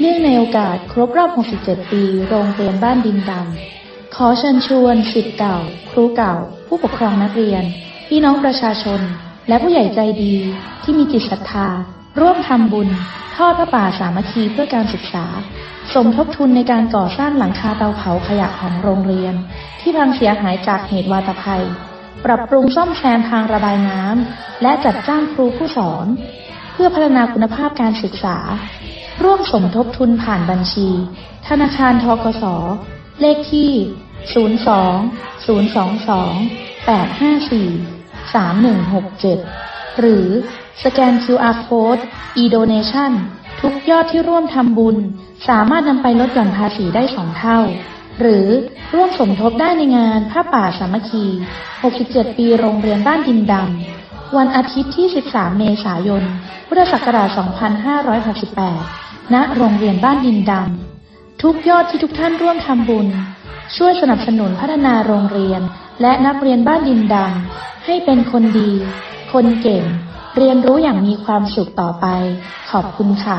เนื่องในโอกาสครบรอบ 67 ปี โรงเรียนบ้านดินดำ ขอเชิญชวนสิทธิ์เก่า ครูเก่า ผู้ปกครองนักเรียน พี่น้องประชาชน และผู้ใหญ่ใจดีที่มีจิตศรัทธา ร่วมทำบุญ ทอดพระป่าสามัคคีเพื่อการศึกษา สมทบทุนในการก่อสร้างหลังคาเตาเผาขยะของโรงเรียน ที่พังเสียหายจากเหตุวาตภัย ปรับปรุงซ่อมแซมทางระบายน้ำและจัดจ้างครูผู้สอน เพื่อพัฒนาคุณภาพการศึกษา ร่วมสมทบทุนผ่านบัญชี ธนาคารทกส เลขที่ 02-022-854-3167 หรือสแกน QR Code e-donation ทุกยอดที่ร่วมทำบุญ สามารถนำไปลดหย่อนภาษีได้สองเท่า หรือร่วมสมทบได้ในงานผ้าป่าสามัคคี 67 ปีโรงเรียนบ้านดินดำ วันอาทิตย์ที่ 13 เมษายน พุทธศักราช 2568 ณ โรงเรียนบ้านดินดำ ทุกยอดที่ทุกท่านร่วมทำบุญ ช่วยสนับสนุนพัฒนาโรงเรียน และนักเรียนบ้านดินดำ ให้เป็นคนดี คนเก่ง เรียนรู้อย่างมีความสุขต่อไป ขอบคุณค่ะ